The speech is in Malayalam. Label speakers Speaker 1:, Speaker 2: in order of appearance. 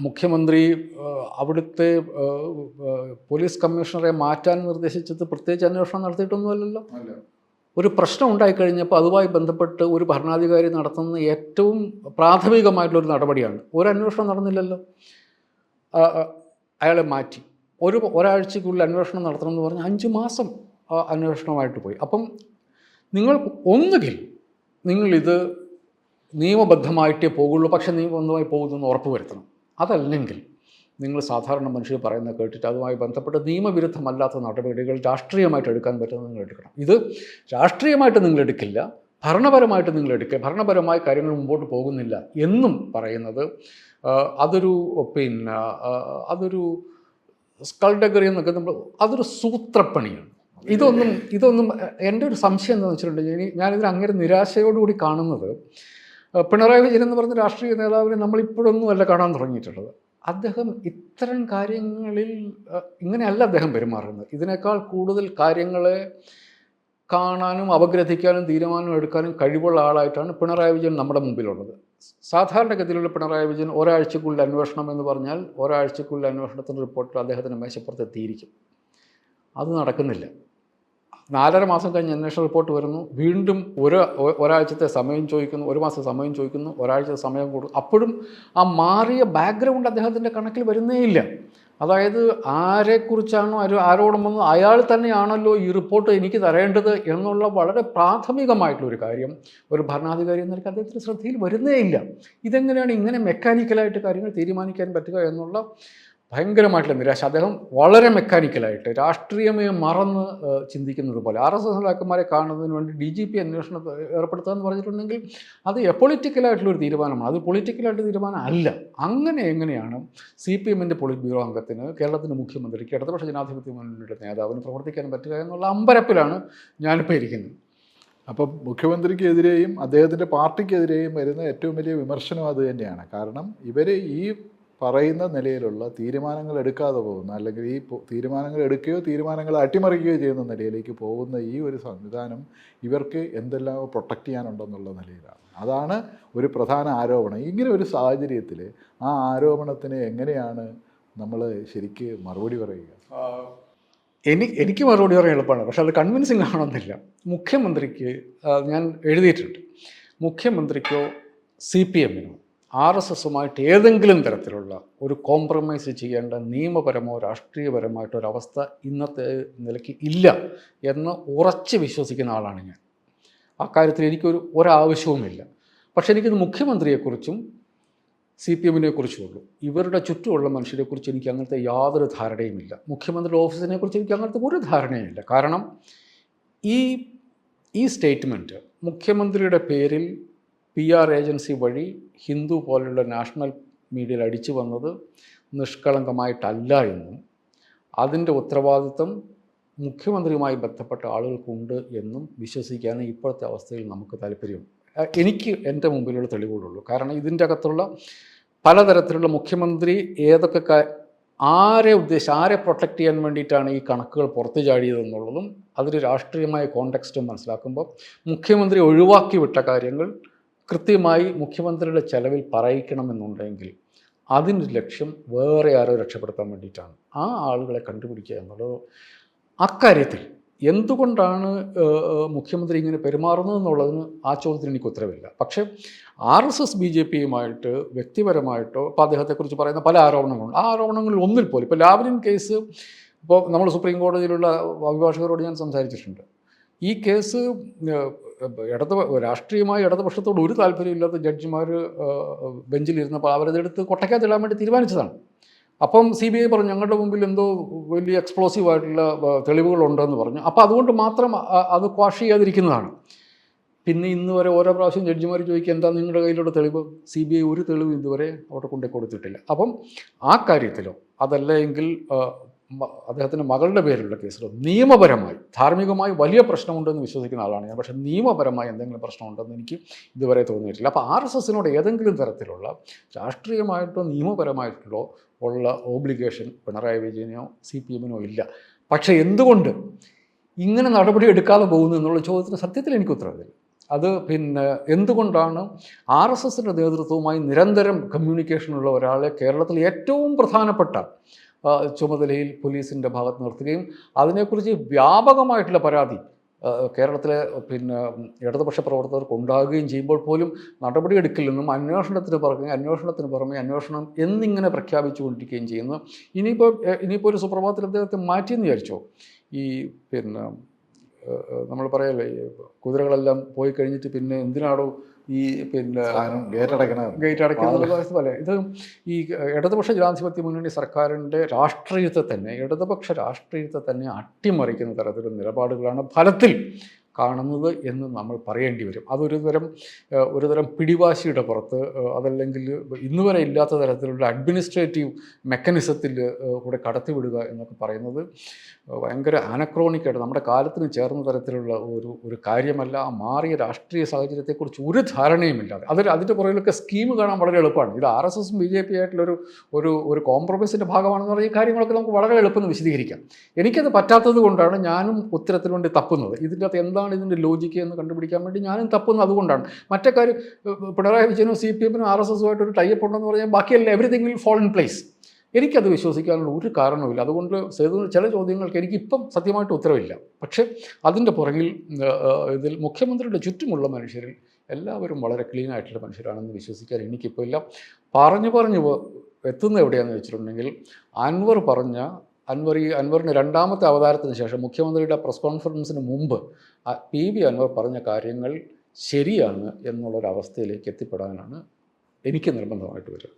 Speaker 1: മുഖ്യമന്ത്രി അവിടുത്തെ പോലീസ് കമ്മീഷണറെ മാറ്റാൻ നിർദ്ദേശിച്ചത് പ്രത്യേകിച്ച് അന്വേഷണം നടത്തിയിട്ടൊന്നുമല്ലല്ലോ? ഒരു പ്രശ്നം ഉണ്ടായിക്കഴിഞ്ഞപ്പോൾ അതുമായി ബന്ധപ്പെട്ട് ഒരു ഭരണാധികാരി നടത്തുന്ന ഏറ്റവും പ്രാഥമികമായിട്ടുള്ളൊരു നടപടിയാണ്. ഒരു അന്വേഷണം നടന്നില്ലല്ലോ. അയാളെ മാറ്റി. ഒരു ഒരാഴ്ചക്കുള്ളിൽ അന്വേഷണം നടത്തണം എന്ന് പറഞ്ഞ് അഞ്ച് മാസം അന്വേഷണമായിട്ട് പോയി. അപ്പം നിങ്ങൾ ഒന്നുകിൽ നിങ്ങളിത് നിയമബദ്ധമായിട്ടേ പോകുള്ളൂ പക്ഷേ നിയമബദ്ധമായി പോകുന്നെന്ന് ഉറപ്പ് വരുത്തണം. അതല്ലെങ്കിൽ നിങ്ങൾ സാധാരണ മനുഷ്യർ പറയുന്നത് കേട്ടിട്ട് അതുമായി ബന്ധപ്പെട്ട് നിയമവിരുദ്ധമല്ലാത്ത നടപടികൾ രാഷ്ട്രീയമായിട്ട് എടുക്കാൻ പറ്റുന്നത് നിങ്ങൾ എടുക്കണം. ഇത് രാഷ്ട്രീയമായിട്ട് നിങ്ങൾ എടുക്കില്ല ഭരണപരമായിട്ട് നിങ്ങൾ എടുക്കുക. ഭരണപരമായ കാര്യങ്ങൾ മുമ്പോട്ട് പോകുന്നില്ല എന്നും പറയുന്നത് അതൊരു പിന്നെ അതൊരു സ്കൾഡഗറി എന്നൊക്കെ നമ്മൾ അതൊരു സൂത്രപ്പണിയാണ്. ഇതൊന്നും ഇതൊന്നും എന്റെ ഒരു സംശയം എന്താണെന്ന് വെച്ചിട്ടുണ്ടെങ്കിൽ ഞാനിതിൽ അങ്ങനെ നിരാശയോടുകൂടി കാണുന്നത് പിണറായി വിജയൻ എന്ന് പറഞ്ഞ രാഷ്ട്രീയ നേതാവിനെ നമ്മളിപ്പോഴൊന്നും അല്ല കാണാൻ തുടങ്ങിയിട്ടുള്ളത്. അദ്ദേഹം ഇത്തരം കാര്യങ്ങളിൽ ഇങ്ങനെയല്ല അദ്ദേഹം പെരുമാറുന്നത്. ഇതിനേക്കാൾ കൂടുതൽ കാര്യങ്ങളെ കാണാനും അപഗ്രഥിക്കാനും തീരുമാനം എടുക്കാനും കഴിവുള്ള ആളായിട്ടാണ് പിണറായി വിജയൻ നമ്മുടെ മുമ്പിലുള്ളത്. സാധാരണഗതിയിലുള്ള പിണറായി വിജയൻ ഒരാഴ്ചക്കുള്ളിൽ അന്വേഷണം എന്ന് പറഞ്ഞാൽ ഒരാഴ്ചക്കുള്ളിൽ അന്വേഷണത്തിന്റെ റിപ്പോർട്ടിൽ അദ്ദേഹത്തിന്റെ മേശപ്പുറത്ത് എത്തിയിരിക്കും. അത് നടക്കുന്നില്ല. നാലര മാസം കഴിഞ്ഞ് അന്വേഷണ റിപ്പോർട്ട് വരുന്നു. വീണ്ടും ഒരു ഒരാഴ്ചത്തെ സമയം ചോദിക്കുന്നു. ഒരു മാസം സമയം ചോദിക്കുന്നു. ഒരാഴ്ചത്തെ സമയം കൊടുക്കും അപ്പോഴും ആ മാറിയ ബാക്ക്ഗ്രൗണ്ട് അദ്ദേഹത്തിന്റെ കണക്കിൽ വരുന്നേയില്ല അതായത് ആരെക്കുറിച്ചാണോ ആരോ ആരോടും വന്നത് അയാൾ തന്നെയാണല്ലോ ഈ റിപ്പോർട്ട് എനിക്ക് തരേണ്ടത് എന്നുള്ള വളരെ പ്രാഥമികമായിട്ടുള്ളൊരു കാര്യം ഒരു ഭരണാധികാരി എന്ന നിലയ്ക്ക് അദ്ദേഹത്തിന്റെ ശ്രദ്ധയിൽ വരുന്നേയില്ല ഇതെങ്ങനെയാണ് ഇങ്ങനെ മെക്കാനിക്കലായിട്ട് കാര്യങ്ങൾ തീരുമാനിക്കാൻ പറ്റുക എന്നുള്ള ഭയങ്കരമായിട്ടുള്ള നിരാശ. അദ്ദേഹം വളരെ മെക്കാനിക്കലായിട്ട് രാഷ്ട്രീയമേ മറന്ന് ചിന്തിക്കുന്നത് പോലെ ആർ എസ് എസ് നേതാക്കന്മാരെ കാണുന്നതിന് വേണ്ടി ഡി ജി പി അന്വേഷണം ഏർപ്പെടുത്തുക എന്ന് പറഞ്ഞിട്ടുണ്ടെങ്കിൽ അത് എപ്പൊളിറ്റിക്കലായിട്ടുള്ളൊരു തീരുമാനമാണ്. അത് പൊളിറ്റിക്കലായിട്ട് തീരുമാനം അല്ല. അങ്ങനെ എങ്ങനെയാണ് സി പി എമ്മിന്റെ പൊളിറ്റ് ബ്യൂറോ അംഗത്തിന് കേരളത്തിന്റെ മുഖ്യമന്ത്രിക്ക് ഇടതുപക്ഷ ജനാധിപത്യ മുന്നണിയുടെ നേതാവിന് പ്രവർത്തിക്കാൻ പറ്റുക എന്നുള്ള അമ്പരപ്പിലാണ് ഞാനിപ്പോൾ ഇരിക്കുന്നത്.
Speaker 2: അപ്പം മുഖ്യമന്ത്രിക്കെതിരെയും അദ്ദേഹത്തിന്റെ പാർട്ടിക്കെതിരെയും വരുന്ന ഏറ്റവും വലിയ വിമർശനം അത് തന്നെയാണ്. കാരണം ഇവർ ഈ പറയുന്ന നിലയിലുള്ള തീരുമാനങ്ങൾ എടുക്കാതെ പോകുന്ന അല്ലെങ്കിൽ ഈ തീരുമാനങ്ങൾ എടുക്കുകയോ തീരുമാനങ്ങൾ അട്ടിമറിക്കുകയോ ചെയ്യുന്ന നിലയിലേക്ക് പോകുന്ന ഈ ഒരു സംവിധാനം ഇവർക്ക് എന്തെല്ലാം പ്രൊട്ടക്റ്റ് ചെയ്യാനുണ്ടെന്നുള്ള നിലയിലാണ്. അതാണ് ഒരു പ്രധാന ആരോപണം. ഇങ്ങനെ ഒരു സാഹചര്യത്തിൽ ആ ആരോപണത്തിന് എങ്ങനെയാണ് നമ്മൾ ശരിക്ക് മറുപടി പറയുക?
Speaker 1: എനി എനിക്ക് മറുപടി പറയാൻ എളുപ്പമാണ്. പക്ഷെ അത് കൺവിൻസിങ് ആണെന്നില്ല. മുഖ്യമന്ത്രിക്ക് ഞാൻ എഴുതിയിട്ടുണ്ട്. മുഖ്യമന്ത്രിക്കോ സി പി എമ്മിനോ ആർ എസ് എസുമായിട്ട് ഏതെങ്കിലും തരത്തിലുള്ള ഒരു കോംപ്രമൈസ് ചെയ്യേണ്ട നിയമപരമോ രാഷ്ട്രീയപരമായിട്ടോ ഒരു അവസ്ഥ ഇന്നത്തെ നിലയ്ക്ക് ഇല്ല എന്ന് ഉറച്ച് വിശ്വസിക്കുന്ന ആളാണ് ഞാൻ. അക്കാര്യത്തിൽ എനിക്കൊരു ഒരാവശ്യവുമില്ല. പക്ഷേ എനിക്കിത് മുഖ്യമന്ത്രിയെക്കുറിച്ചും സി പി എമ്മിനെ കുറിച്ചുള്ളൂ ഇവരുടെ ചുറ്റുമുള്ള മനുഷ്യരെക്കുറിച്ച് എനിക്ക് അങ്ങനത്തെ യാതൊരു ധാരണയുമില്ല. മുഖ്യമന്ത്രിയുടെ ഓഫീസിനെ കുറിച്ച് എനിക്ക് അങ്ങനത്തെ ഒരു ധാരണയുമില്ല. കാരണം ഈ ഈ സ്റ്റേറ്റ്മെന്റ് മുഖ്യമന്ത്രിയുടെ പേരിൽ പി ആർ ഏജൻസി വഴി ഹിന്ദു പോലുള്ള നാഷണൽ മീഡിയയിൽ അടിച്ചു വന്നത് നിഷ്കളങ്കമായിട്ടല്ല എന്നും അതിന്റെ ഉത്തരവാദിത്വം മുഖ്യമന്ത്രിയുമായി ബന്ധപ്പെട്ട ആളുകൾക്കുണ്ട് എന്നും വിശ്വസിക്കാനും ഇപ്പോഴത്തെ അവസ്ഥയിൽ നമുക്ക് താല്പര്യം. എനിക്ക് എന്റെ മുമ്പിലുള്ള തെളിവുകളുള്ളൂ. കാരണം ഇതിന്റെ അകത്തുള്ള പലതരത്തിലുള്ള മുഖ്യമന്ത്രി ഏതൊക്കെ ആരെ ഉദ്ദേശിച്ച് ആരെ പ്രൊട്ടക്റ്റ് ചെയ്യാൻ വേണ്ടിയിട്ടാണ് ഈ കണക്കുകൾ പുറത്തു ചാടിയതെന്നുള്ളതും അതൊരു രാഷ്ട്രീയമായ കോണ്ടെക്സ്റ്റും മനസ്സിലാക്കുമ്പോൾ മുഖ്യമന്ത്രി ഒഴിവാക്കി വിട്ട കാര്യങ്ങൾ കൃത്യമായി മുഖ്യമന്ത്രിയുടെ ചെലവിൽ പറയിക്കണമെന്നുണ്ടെങ്കിൽ അതിന്റെ ലക്ഷ്യം വേറെ ആരോ രക്ഷപ്പെടുത്താൻ വേണ്ടിയിട്ടാണ്. ആ ആളുകളെ കണ്ടുപിടിക്കുക എന്നുള്ളത് അക്കാര്യത്തിൽ എന്തുകൊണ്ടാണ് മുഖ്യമന്ത്രി ഇങ്ങനെ പെരുമാറുന്നത് എന്നുള്ളതിന് ആ ചോദ്യത്തിന് എനിക്ക് ഉത്തരവില്ല. പക്ഷേ R S S B J പിയുമായിട്ട് വ്യക്തിപരമായിട്ടോ ഇപ്പോൾ അദ്ദേഹത്തെക്കുറിച്ച് പറയുന്ന പല ആരോപണങ്ങളുണ്ട് ആ ആരോപണങ്ങളിൽ ഒന്നിൽ പോലും ഇപ്പോൾ ലാവ്ലിൻ കേസ് ഇപ്പോൾ നമ്മൾ സുപ്രീം കോടതിയിലുള്ള അഭിഭാഷകരോട് ഞാൻ സംസാരിച്ചിട്ടുണ്ട്. ഈ കേസ് ഇടത് രാഷ്ട്രീയമായ ഇടതുപക്ഷത്തോട് ഒരു താല്പര്യമില്ലാത്ത ജഡ്ജിമാർ ബെഞ്ചിലിരുന്നപ്പോൾ അവരതെടുത്ത് കൊട്ടയ്ക്കകത്തിടാൻ വേണ്ടി തീരുമാനിച്ചതാണ്. അപ്പം സി ബി ഐ പറഞ്ഞു ഞങ്ങളുടെ മുമ്പിൽ എന്തോ വലിയ എക്സ്പ്ലോസീവ് ആയിട്ടുള്ള തെളിവുകളുണ്ടെന്ന് പറഞ്ഞു. അപ്പോൾ അതുകൊണ്ട് മാത്രം അത് ക്വാഷ് ചെയ്യാതിരിക്കുന്നതാണ്. പിന്നെ ഇന്ന് വരെ ഓരോ പ്രാവശ്യം ജഡ്ജിമാർ ചോദിക്കുക എന്താ നിങ്ങളുടെ കയ്യിലുള്ള തെളിവ്? സി ബി ഐ ഒരു തെളിവ് ഇതുവരെ അവിടെ കൊണ്ടു കൊടുത്തിട്ടില്ല. അപ്പം ആ കാര്യത്തിലോ അതല്ല എങ്കിൽ അദ്ദേഹത്തിന്റെ മകളുടെ പേരിലുള്ള കേസിലോ നിയമപരമായി ധാർമ്മികമായി വലിയ പ്രശ്നമുണ്ടെന്ന് വിശ്വസിക്കുന്ന ആളാണ് ഞാൻ. പക്ഷേ നിയമപരമായി എന്തെങ്കിലും പ്രശ്നമുണ്ടെന്ന് എനിക്ക് ഇതുവരെ തോന്നിയിട്ടില്ല. അപ്പോൾ ആർ എസ് എസിനോട് ഏതെങ്കിലും തരത്തിലുള്ള രാഷ്ട്രീയമായിട്ടോ നിയമപരമായിട്ടോ ഉള്ള ഓബ്ലിഗേഷൻ പിണറായി വിജയനോ സി പി എമ്മിനോ ഇല്ല. പക്ഷേ എന്തുകൊണ്ട് ഇങ്ങനെ നടപടി എടുക്കാതെ പോകുന്നു എന്നുള്ള ചോദ്യത്തിന് സത്യത്തിൽ എനിക്ക് ഉത്തരവില്ല അത് പിന്നെ എന്തുകൊണ്ടാണ് ആർ എസ് എസിന്റെ നേതൃത്വവുമായി നിരന്തരം കമ്മ്യൂണിക്കേഷനുള്ള ഒരാളെ കേരളത്തിൽ ഏറ്റവും പ്രധാനപ്പെട്ട ചുമതലയിൽ പോലീസിന്റെ ഭാഗത്ത് നിർത്തുകയും അതിനെക്കുറിച്ച് വ്യാപകമായിട്ടുള്ള പരാതി കേരളത്തിലെ പിന്നെ ഇടതുപക്ഷ പ്രവർത്തകർക്ക് ഉണ്ടാകുകയും ചെയ്യുമ്പോൾ പോലും നടപടിയെടുക്കില്ലെന്നും അന്വേഷണത്തിന് പുറമെ അന്വേഷണത്തിന് പുറമെ അന്വേഷണം എന്നിങ്ങനെ പ്രഖ്യാപിച്ചുകൊണ്ടിരിക്കുകയും ചെയ്യുന്നു. ഇനിയിപ്പോൾ ഇനിയിപ്പോൾ ഒരു സുപ്രഭാതത്തിൽ അദ്ദേഹത്തെ മാറ്റിയെന്ന് വിചാരിച്ചോ? ഈ പിന്നെ നമ്മൾ പറയല്ലേ ഈ കുതിരകളെല്ലാം പോയി കഴിഞ്ഞിട്ട് പിന്നെ എന്തിനാണോ ഈ പിന്നെ
Speaker 2: ഗേറ്റ് അടയ്ക്കണത്
Speaker 1: ഗേറ്റ് അടയ്ക്കുന്നത് പോലെ. ഇത് ഈ ഇടതുപക്ഷ ജനാധിപത്യ മുന്നണി സർക്കാരിന്റെ രാഷ്ട്രീയത്തെ തന്നെ ഇടതുപക്ഷ രാഷ്ട്രീയത്തെ തന്നെ അട്ടിമറിക്കുന്ന തരത്തിലുള്ള നിലപാടുകളാണ് ഫലത്തിൽ കാണുന്നത് എന്ന് നമ്മൾ പറയേണ്ടി വരും. അതൊരു തരം ഒരു തരം പിടിവാശിയുടെ പുറത്ത് അതല്ലെങ്കിൽ ഇന്ന് വരെ ഇല്ലാത്ത തരത്തിലുള്ള അഡ്മിനിസ്ട്രേറ്റീവ് മെക്കാനിസത്തിൽ കൂടെ കടത്തിവിടുക എന്നൊക്കെ പറയുന്നത് ഭയങ്കര അനക്രോണിക്കായിട്ട് നമ്മുടെ കാലത്തിന് ചേർന്ന തരത്തിലുള്ള ഒരു ഒരു കാര്യമല്ല. ആ മാറിയ രാഷ്ട്രീയ സാഹചര്യത്തെക്കുറിച്ച് ഒരു ധാരണയുമില്ലാതെ. അതിൽ അതിന്റെ പുറകിലൊക്കെ സ്കീം കാണാൻ വളരെ എളുപ്പമാണ്. ഇത് ആർ എസ് എസും ബി ജെ പി ആയിട്ടുള്ളൊരു ഒരു ഒരു കോംപ്രമൈസിന്റെ ഭാഗമാണെന്ന് പറഞ്ഞാൽ ഈ കാര്യങ്ങളൊക്കെ നമുക്ക് വളരെ എളുപ്പം വിശദീകരിക്കാം. എനിക്കത് പറ്റാത്തത് കൊണ്ടാണ് ഞാനും ഉത്തരത്തിനുവേണ്ടി തപ്പുന്നത്. ഇതിന്റെ അകത്ത് എന്താണ് ഇതിന്റെ ലോജിക്ക് എന്ന് കണ്ടുപിടിക്കാൻ വേണ്ടി ഞാനും തപ്പുന്നത് അതുകൊണ്ടാണ്. മറ്റേ കാര്യം പിണറായി വിജയനും സി പി എമ്മിനും ആർ എസ് എസുമായിട്ട് ഒരു ടൈപ്പ് ഉണ്ടെന്ന് പറഞ്ഞാൽ ബാക്കിയെല്ലാം everything will fall in place എനിക്കത് വിശ്വസിക്കാനുള്ള ഒരു കാരണവുമില്ല. അതുകൊണ്ട് സേതു ചില ചോദ്യങ്ങൾക്ക് എനിക്കിപ്പം സത്യമായിട്ട് ഉത്തരവില്ല. പക്ഷേ അതിന്റെ പുറകിൽ ഇതിൽ മുഖ്യമന്ത്രിയുടെ ചുറ്റുമുള്ള മനുഷ്യരിൽ എല്ലാവരും വളരെ ക്ലീൻ ആയിട്ടുള്ള മനുഷ്യരാണെന്ന് വിശ്വസിക്കാൻ എനിക്കിപ്പോൾ ഇല്ല. പറഞ്ഞു പറഞ്ഞു എത്തുന്നത് എത്തുന്ന എവിടെയാണെന്ന് വെച്ചിട്ടുണ്ടെങ്കിൽ അൻവർ പറഞ്ഞ അൻവർ ഈ അൻവറിന് രണ്ടാമത്തെ അവതാരത്തിന് ശേഷം മുഖ്യമന്ത്രിയുടെ പ്രസ് കോൺഫറൻസിന് മുമ്പ് പി വി അൻവർ പറഞ്ഞ കാര്യങ്ങൾ ശരിയാണ് എന്നുള്ളൊരവസ്ഥയിലേക്ക് എത്തിപ്പെടാനാണ് എനിക്ക് നിർബന്ധമായിട്ട് വരിക.